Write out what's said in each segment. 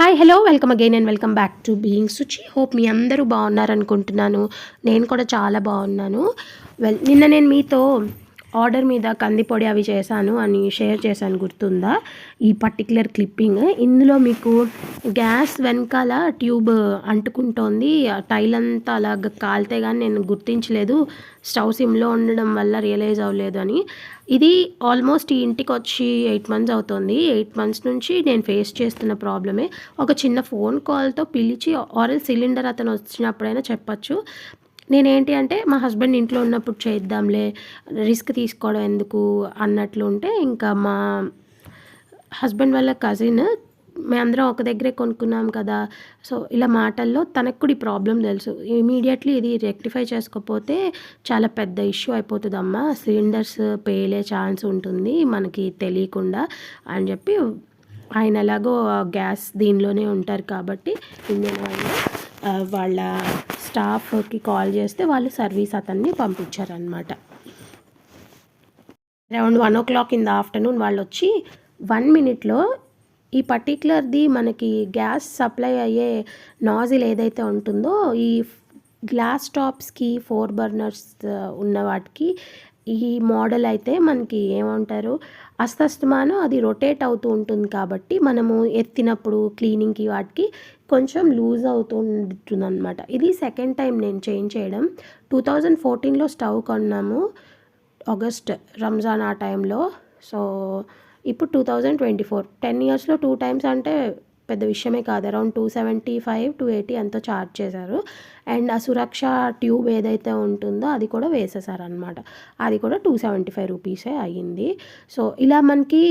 Hi hello welcome again and welcome back to being Suchi hope మీ అందరూ బాగున్నారనుకుంటున్నాను నేను కూడా చాలా బాగున్నాను. వెల్ నిన్న నేను మీతో ఆర్డర్ మీద కందిపొడి అవి చేశాను అని షేర్ చేశాను గుర్తుందా? ఈ పర్టికులర్ క్లిప్పింగ్. ఇందులో మీకు గ్యాస్ వెనకాల ట్యూబ్ అంటుకుంటోంది. టైల్ అంతా అలాగ కాలితే కానీ నేను గుర్తించలేదు. స్టవ్ సిమ్లో ఉండడం వల్ల రియలైజ్ అవ్వలేదు అని. ఇది ఆల్మోస్ట్ ఈ ఇంటికి వచ్చి ఎయిట్ మంత్స్ అవుతుంది. ఎయిట్ మంత్స్ నుంచి నేను ఫేస్ చేస్తున్న ప్రాబ్లమే. ఒక చిన్న ఫోన్ కాల్తో పిలిచి ఆరల్ సిలిండర్ అతను వచ్చినప్పుడైనా చెప్పచ్చు. నేనేంటి అంటే మా హస్బెండ్ ఇంట్లో ఉన్నప్పుడు చేద్దాంలే రిస్క్ తీసుకోవడం ఎందుకు అన్నట్లు ఉంటే ఇంకా మా హస్బెండ్ వాళ్ళ కజిన్ మేమందరం ఒక దగ్గరే కొనుక్కున్నాం కదా. సో ఇలా మాటల్లో తనకు కూడా ఈ ప్రాబ్లం తెలుసు. ఇమీడియట్లీ ఇది రెక్టిఫై చేసుకోకపోతే చాలా పెద్ద ఇష్యూ అయిపోతుందమ్మా. సిలిండర్స్ పేలే ఛాన్స్ ఉంటుంది మనకి తెలియకుండా అని చెప్పి ఆయన ఎలాగో గ్యాస్ దీనిలోనే ఉంటారు కాబట్టి ఇండియన్ వాళ్ళు వాళ్ళ స్టాఫ్కి కాల్ చేస్తే వాళ్ళు సర్వీస్ అతన్ని పంపించారనమాట around one o'clock in the afternoon వాళ్ళు వచ్చి వన్ మినిట్లో ఈ పర్టికులర్ది మనకి గ్యాస్ సప్లై అయ్యే నాజిల్ ఏదైతే ఉంటుందో ఈ గ్లాస్ టాప్స్కి ఫోర్ బర్నర్స్ ఉన్న వాటికి ఈ మోడల్ అయితే మనకి ఏమంటారు? అస్తస్తమానం అది రొటేట్ అవుతూ ఉంటుంది కాబట్టి మనము ఎత్తినప్పుడు క్లీనింగ్కి వాటికి కొంచెం లూజ్ అవుతూ ఉంటుంది అనమాట ఇది సెకండ్ టైం నేను చేంజ్ చేయడం. టూ థౌజండ్ ఫోర్టీన్లో స్టవ్ కొన్నాము ఆగస్ట్ రంజాన్ ఆ టైంలో. సో ఇప్పుడు two thousand twenty four. Ten ఇయర్స్లో టూ టైమ్స్ అంటే పెద్ద విషయమే కాదు. Around two seventy five two eighty ఎంతో ఛార్జ్ చేశారు. అండ్ ఆ సురక్ష ట్యూబ్ ఏదైతే ఉంటుందో అది కూడా వేసేసారనమాట అది కూడా టూ సెవెంటీ ఫైవ్ రూపీసే అయ్యింది. సో ఇలా మనకి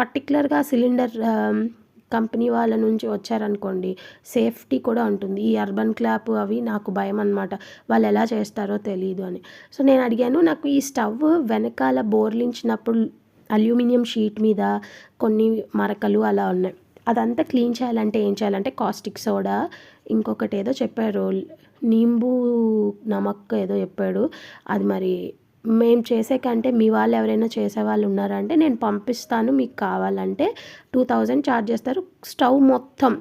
పర్టికులర్గా సిలిండర్ కంపెనీ వాళ్ళ నుంచి వచ్చారనుకోండి సేఫ్టీ కూడా ఉంటుంది. ఈ అర్బన్ క్లాప్ అవి నాకు భయం అనమాట వాళ్ళు ఎలా చేస్తారో తెలియదు అని. సో నేను అడిగాను నాకు ఈ స్టవ్ వెనకాల బోర్లించినప్పుడు అల్యూమినియం షీట్ మీద కొన్ని మరకలు అలా ఉన్నాయి. అదంతా క్లీన్ చేయాలంటే ఏం చేయాలంటే కాస్టిక్ సోడా ఇంకొకటి ఏదో చెప్పారు నింబు నమక్ ఏదో చెప్పాడు. అది మరి మేము చేసే కంటే మీ వాళ్ళు ఎవరైనా చేసే వాళ్ళు ఉన్నారంటే నేను పంపిస్తాను మీకు కావాలంటే. టూ థౌజండ్ ఛార్జ్ చేస్తారు. స్టవ్ మొత్తం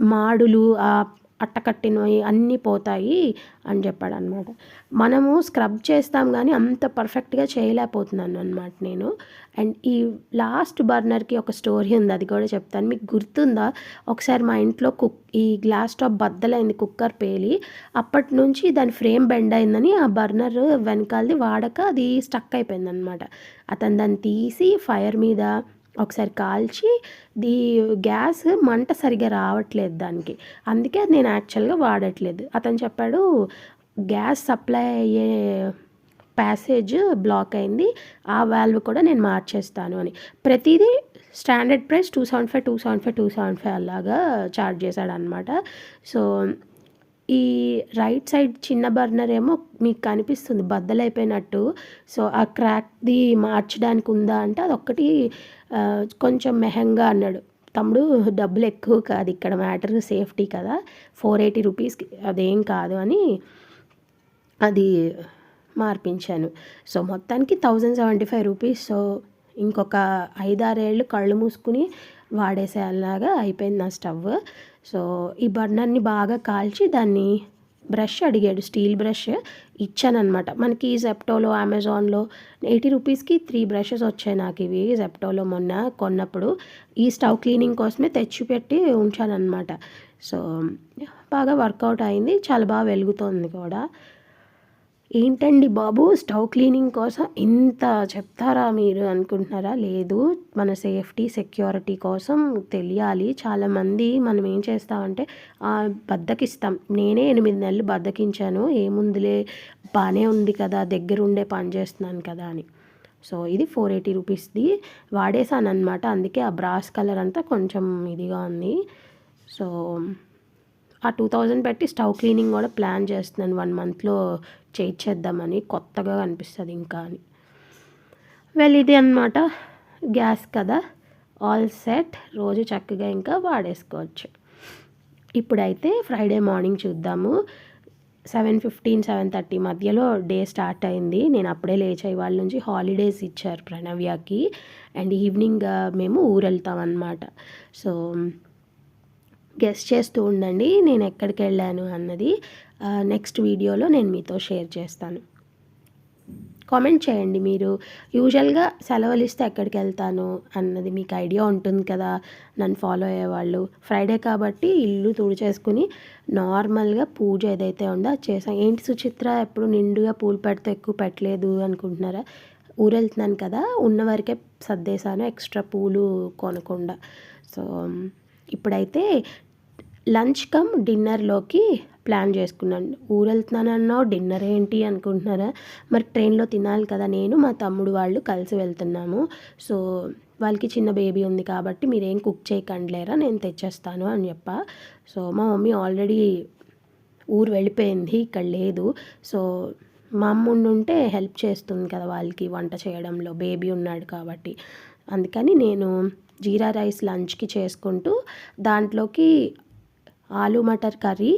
మాడులు ఆ అట్టకట్టినవి అన్నీ పోతాయి అని చెప్పాడు అనమాట మనము స్క్రబ్ చేస్తాం కానీ అంత పర్ఫెక్ట్గా చేయలేకపోతున్నాను అనమాట నేను. అండ్ ఈ లాస్ట్ బర్నర్కి ఒక స్టోరీ ఉంది అది కూడా చెప్తాను. మీకు గుర్తుందా? ఒకసారి మా ఇంట్లో కుక్ ఈ గ్లాస్ టాప్ బద్దలైంది కుక్కర్ పేలి. అప్పటి నుంచి దాని ఫ్రేమ్ బెండ్ అయిందని ఆ బర్నర్ వెనకాలది వాడక అది స్టక్ అయిపోయింది అనమాట అతను దాన్ని తీసి ఫైర్ మీద ఒకసారి కాల్చి దీ గ్యాస్ మంట సరిగా రావట్లేదు దానికి. అందుకే అది నేను యాక్చువల్గా వాడట్లేదు. అతను చెప్పాడు గ్యాస్ సప్లై అయ్యే ప్యాసేజ్ బ్లాక్ అయింది. ఆ వాల్వ్ కూడా నేను మార్చేస్తాను అని. ప్రతిదీ standard price two seventy five two seventy five two seventy five అలాగా చార్జ్ చేశాడనమాట సో ఈ రైట్ సైడ్ చిన్న బర్నర్ ఏమో మీకు కనిపిస్తుంది బద్దలైపోయినట్టు. సో ఆ క్రాక్ది మార్చడానికి ఉందా అంటే అదొక్కటి కొంచెం మెహంగా అన్నాడు. తమ్ముడు డబ్బులు ఎక్కువ కాదు ఇక్కడ మ్యాటర్ సేఫ్టీ కదా. ఫోర్ ఎయిటీ రూపీస్కి అదేం కాదు అని అది మార్పించాను. సో మొత్తానికి thousand seventy five rupees so ఇంకొక ఐదారేళ్ళు కళ్ళు మూసుకుని వాడేసేలాగా అయిపోయింది నా స్టవ్. సో ఈ బర్నర్ని బాగా కాల్చి దాన్ని బ్రష్ అడిగాడు స్టీల్ బ్రష్ ఇచ్చానమాట మనకి జెప్టోలో అమెజాన్లో ఎయిటీ రూపీస్కి త్రీ బ్రషెస్ వచ్చాయి నాకు ఇవి జెప్టోలో మొన్న కొన్నప్పుడు. ఈ స్టవ్ క్లీనింగ్ కోసమే తెచ్చిపెట్టి ఉంచానన్నమాట. సో బాగా వర్కౌట్ అయింది చాలా బాగా వెలుగుతోంది కూడా. ఏంటండి బాబు? స్టవ్ క్లీనింగ్ కోసం ఇంత చెప్తారా మీరు అనుకుంటున్నారా? లేదు మన సేఫ్టీ సెక్యూరిటీ కోసం తెలియాలి. చాలామంది మనం ఏం చేస్తామంటే బద్దకిస్తాం. నేనే ఎనిమిది నెలలు బద్దకించాను. ఏముందిలే బాగానే ఉంది కదా దగ్గరుండే పని చేస్తున్నాను కదా అని. సో ఇది ఫోర్ ఎయిటీ రూపీస్ది. వాడేసాను అనమాట అందుకే ఆ బ్రాస్ కలర్ అంతా కొంచెం ఇదిగా ఉంది. సో ఆ టూ థౌజండ్ పెట్టి స్టవ్ క్లీనింగ్ కూడా ప్లాన్ చేస్తున్నాను వన్ మంత్లో. చేయించేద్దామని కొత్తగా కనిపిస్తుంది ఇంకా అని. వెల్ ఇది అనమాట గ్యాస్ కదా ఆల్ సెట్ రోజు చక్కగా ఇంకా వాడేసుకోవచ్చు. ఇప్పుడైతే ఫ్రైడే మార్నింగ్ చూద్దాము. సెవెన్ ఫిఫ్టీన్ సెవెన్ థర్టీ మధ్యలో డే స్టార్ట్ అయింది. నేను అప్పుడే లేచాయి. వాళ్ళ నుంచి హాలిడేస్ ఇచ్చారు ప్రణవ్యకి. అండ్ ఈవినింగ్ uh, మేము ఊరు వెళ్తాం అన్నమాట. సో గెస్ట్ చేస్తూ ఉండండి. నేను ఎక్కడికి వెళ్ళాను అన్నది. నెక్స్ట్ వీడియోలో నేను మీతో షేర్ చేస్తాను. కామెంట్ చేయండి మీరు. యూజువల్గా సెలవులు ఇస్తే ఎక్కడికి వెళ్తాను అన్నది మీకు ఐడియా ఉంటుంది కదా. నన్ను ఫాలో అయ్యేవాళ్ళు. ఫ్రైడే కాబట్టి ఇల్లు తుడిచేసుకుని నార్మల్గా పూజ ఏదైతే ఉందో అది చేసాం ఏంటి సుచిత్ర ఎప్పుడు నిండుగా పూలు పెడితే ఎక్కువ పెట్టలేదు అనుకుంటున్నారా? ఊరెళ్తున్నాను కదా. ఉన్న వరకే సర్దేశాను ఎక్స్ట్రా పూలు కొనకుండా. సో ఇప్పుడైతే లంచ్ కమ్ డిన్నర్లోకి ప్లాన్ చేసుకున్నాను. ఊరు వెళ్తున్నానన్నావు డిన్నర్ ఏంటి అనుకుంటున్నారా? మరి ట్రైన్లో తినాలి కదా నేను మా తమ్ముడు వాళ్ళు కలిసి వెళ్తున్నాము. సో వాళ్ళకి చిన్న బేబీ ఉంది కాబట్టి మీరేం కుక్ చేయకండిలేరా నేను తెచ్చేస్తాను అని చెప్ప. సో మా మమ్మీ ఆల్రెడీ ఊరు వెళ్ళిపోయింది ఇక్కడ లేదు. సో మా అమ్మ ఉంటే హెల్ప్ చేస్తుంది కదా వాళ్ళకి వంట చేయడంలో బేబీ ఉన్నాడు కాబట్టి. అందుకని నేను జీరా రైస్ లంచ్కి చేసుకుంటూ దాంట్లోకి ఆలు మటర్ కర్రీ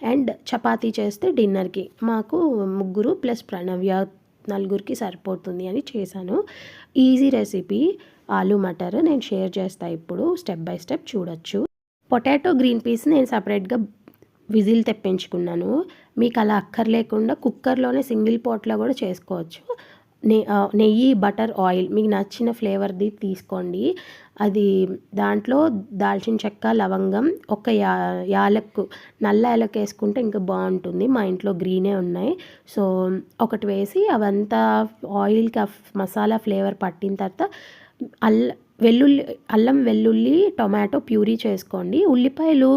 అండ్ చపాతీ చేస్తే డిన్నర్కి. మాకు ముగ్గురు ప్లస్ ప్రణవ్య నలుగురికి సరిపోతుంది అని చేశాను. ఈజీ రెసిపీ ఆలు మటర్ నేను షేర్ చేస్తాను ఇప్పుడు స్టెప్ బై స్టెప్ చూడొచ్చు. పొటాటో గ్రీన్ పీస్ నేను సపరేట్గా విజిల్ తెప్పించుకున్నాను. మీకు అలా అక్కర్లేకుండా కుక్కర్లోనే సింగిల్ పోట్లో కూడా చేసుకోవచ్చు. నెయ్యి బటర్ ఆయిల్ మీకు నచ్చిన ఫ్లేవర్ది తీసుకోండి. అది దాంట్లో దాల్చిన చెక్క లవంగం ఒక యా యాలక్కు నల్ల యాలకు వేసుకుంటే ఇంకా బాగుంటుంది. మా ఇంట్లో గ్రీనే ఉన్నాయి. సో ఒకటి వేసి అవంతా ఆయిల్కి మసాలా ఫ్లేవర్ పట్టిన తర్వాత అల్ల వెల్లుల్లి అల్లం వెల్లుల్లి టొమాటో ప్యూరీ చేసుకోండి. ఉల్లిపాయలు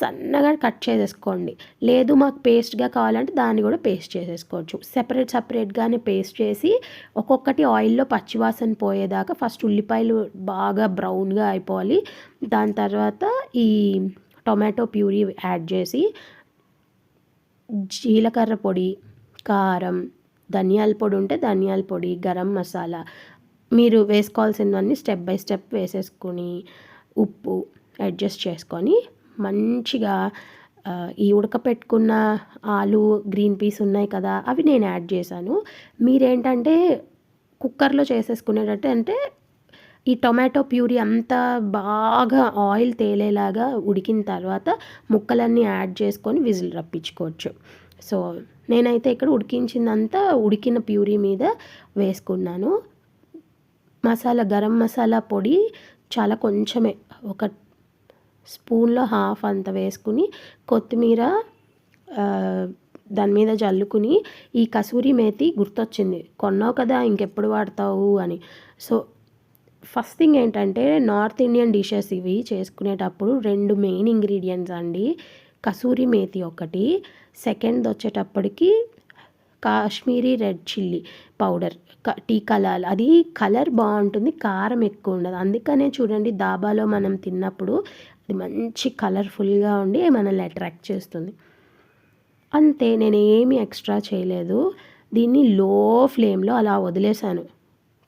సన్నగా కట్ చేసేసుకోండి. లేదు మాకు పేస్ట్గా కావాలంటే దాన్ని కూడా పేస్ట్ చేసేసుకోవచ్చు. సెపరేట్ సపరేట్గానే పేస్ట్ చేసి ఒక్కొక్కటి ఆయిల్లో పచ్చివాసన పోయేదాకా ఫస్ట్ ఉల్లిపాయలు బాగా బ్రౌన్గా అయిపోవాలి. దాని తర్వాత ఈ టొమాటో ప్యూరీ యాడ్ చేసి జీలకర్ర పొడి కారం ధనియాల పొడి ఉంటే ధనియాల పొడి గరం మసాలా మీరు వేసుకోవాల్సినవన్నీ స్టెప్ బై స్టెప్ వేసేసుకొని ఉప్పు అడ్జస్ట్ చేసుకొని మంచిగా ఈ ఉడకపెట్టుకున్న ఆలు గ్రీన్ పీస్ ఉన్నాయి కదా అవి నేను యాడ్ చేశాను. మీరేంటంటే కుక్కర్లో చేసేసుకునేటట్టు అంటే ఈ టొమాటో ప్యూరీ అంతా బాగా ఆయిల్ తేలేలాగా ఉడికిన తర్వాత ముక్కలన్నీ యాడ్ చేసుకొని విజిల్ రప్పించుకోవచ్చు. సో నేనైతే ఇక్కడ ఉడికించిందంతా ఉడికిన ప్యూరీ మీద వేసుకున్నాను. మసాలా గరం మసాలా పొడి చాలా కొంచెమే. ఒక స్పూన్లో హాఫ్ అంత వేసుకుని కొత్తిమీర దాని మీద జల్లుకుని ఈ కసూరి మేతి గుర్తొచ్చింది. కొన్నావు కదా ఇంకెప్పుడు వాడతావు అని. సో ఫస్ట్ థింగ్ ఏంటంటే నార్త్ ఇండియన్ డిషెస్ ఇవి చేసుకునేటప్పుడు రెండు మెయిన్ ఇంగ్రీడియంట్స్ అండి. కసూరి మేతి ఒకటి సెకండ్ వచ్చేటప్పటికి Kashmiri red chilli powder tea colour అది కలర్ బాగుంటుంది కారం ఎక్కువ ఉండదు. అందుకనే చూడండి దాబాలో మనం తిన్నప్పుడు అది మంచి కలర్ఫుల్గా ఉండి మనల్ని అట్రాక్ట్ చేస్తుంది. అంతే నేను ఏమి ఎక్స్ట్రా చేయలేదు. దీన్ని లో ఫ్లేమ్లో అలా వదిలేశాను.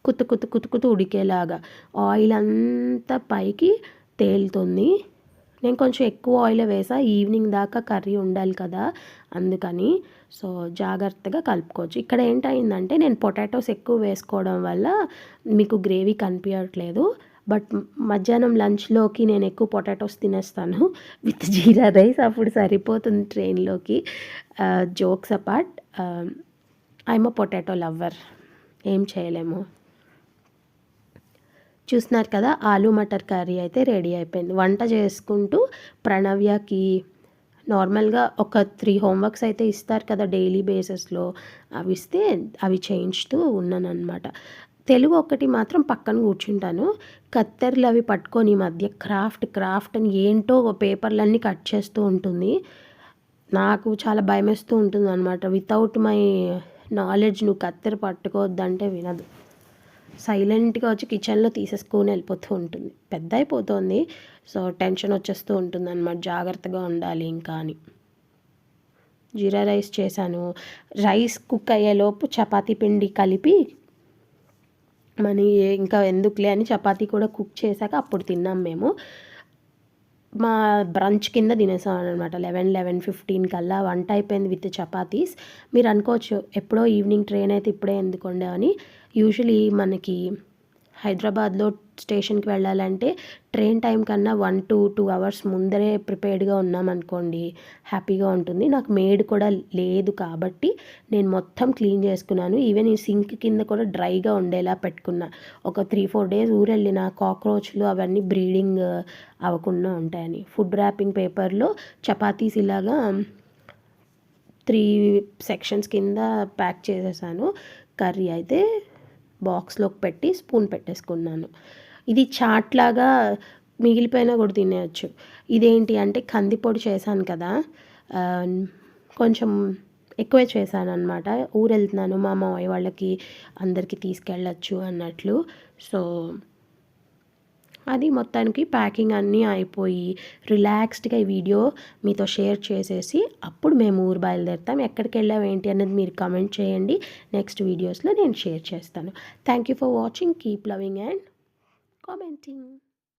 కుత్తు కుత్తు కుత్తు కుత్తు ఉడికేలాగా. ఆయిల్ అంతా పైకి తేలుతుంది. నేను కొంచెం ఎక్కువ ఆయిల్ వేసా ఈవినింగ్ దాకా కర్రీ ఉండాలి కదా అందుకని. సో జాగ్రత్తగా కలుపుకోవచ్చు. ఇక్కడ ఏంటయిందంటే నేను పొటాటోస్ ఎక్కువ వేసుకోవడం వల్ల మీకు గ్రేవీ కనిపించట్లేదు బట్ మధ్యాహ్నం లంచ్లోకి నేను ఎక్కువ పొటాటోస్ తినేస్తాను. విత్ జీరా రైస్ అప్పుడు సరిపోతుంది ట్రైన్లోకి. Jokes apart. I'm potato lover. ఏం చేయలేము. చూస్తున్నారు కదా ఆలు మటర్ కర్రీ అయితే రెడీ అయిపోయింది. వంట చేసుకుంటూ ప్రణవ్యకి నార్మల్గా ఒక త్రీ హోంవర్క్స్ అయితే ఇస్తారు కదా డైలీ బేసిస్లో. అవి ఇస్తే అవి చేయించుతూ ఉన్నాను తెలుగు ఒకటి మాత్రం పక్కన కూర్చుంటాను. కత్తెరలు అవి పట్టుకొని మధ్య క్రాఫ్ట్ క్రాఫ్ట్ అని ఏంటో పేపర్లన్నీ కట్ చేస్తూ ఉంటుంది. నాకు చాలా భయం వేస్తూ ఉంటుంది అనమాట వితౌట్ మై నాలెడ్జ్ నువ్వు కత్తెర పట్టుకోవద్దంటే వినదు. సైలెంట్గా వచ్చి కిచెన్లో తీసేసుకొని వెళ్ళిపోతూ ఉంటుంది. పెద్ద అయిపోతుంది సో టెన్షన్ వచ్చేస్తూ ఉంటుంది అనమాట జాగ్రత్తగా ఉండాలి ఇంకా అని. జీరా రైస్ చేశాను. రైస్ కుక్ అయ్యేలోపు చపాతీ పిండి కలిపి మనీ ఇంకా ఎందుకులే అని చపాతీ కూడా కుక్ చేశాక అప్పుడు తిన్నాం మేము. మా బ్రంచ్ కింద తినేసాం అనమాట లెవెన్ లెవెన్ ఫిఫ్టీన్ కల్లా వంట అయిపోయింది విత్ చపాతీస్. మీరు అనుకోవచ్చు ఎప్పుడో ఈవినింగ్ ట్రైన్ అయితే ఇప్పుడే ఎందుకు అని. యూజువలీ మనకి హైదరాబాద్లో స్టేషన్కి వెళ్ళాలంటే ట్రైన్ టైం కన్నా వన్ టు టూ అవర్స్ ముందరే ప్రిపేర్డ్గా ఉన్నామనుకోండి హ్యాపీగా ఉంటుంది. నాకు మేడ్ కూడా లేదు కాబట్టి నేను మొత్తం క్లీన్ చేసుకున్నాను. ఈవెన్ ఈ సింక్ కింద కూడా డ్రైగా ఉండేలా పెట్టుకున్నా. ఒక త్రీ ఫోర్ డేస్ ఊరెళ్ళిన కాక్రోచ్లు అవన్నీ బ్రీడింగ్ అవ్వకుండా ఉంటాయని. ఫుడ్ ర్యాపింగ్ పేపర్లో చపాతీస్ ఇలాగా త్రీ సెక్షన్స్ కింద ప్యాక్ చేసేసాను. కర్రీ అయితే బాక్స్లోకి పెట్టి స్పూన్ పెట్టేసుకున్నాను. ఇది చాట్ లాగా మిగిలిపోయినా కూడా తినేయచ్చు. ఇదేంటి అంటే కందిపొడి చేశాను కదా కొంచెం ఎక్కువే చేశాను అనమాట ఊరు వెళ్తున్నాను మా మామయ్య వాళ్ళకి అందరికీ తీసుకెళ్ళచ్చు అన్నట్లు. సో అది మొత్తానికి ప్యాకింగ్ అన్నీ అయిపోయి రిలాక్స్డ్గా ఈ వీడియో మీతో షేర్ చేసేసి అప్పుడు మేము ఊరు బయలుదేరుతాం. ఎక్కడికి వెళ్ళాం ఏంటి అనేది మీరు కమెంట్ చేయండి. నెక్స్ట్ వీడియోస్లో నేను షేర్ చేస్తాను. Thank you for watching keep loving and commenting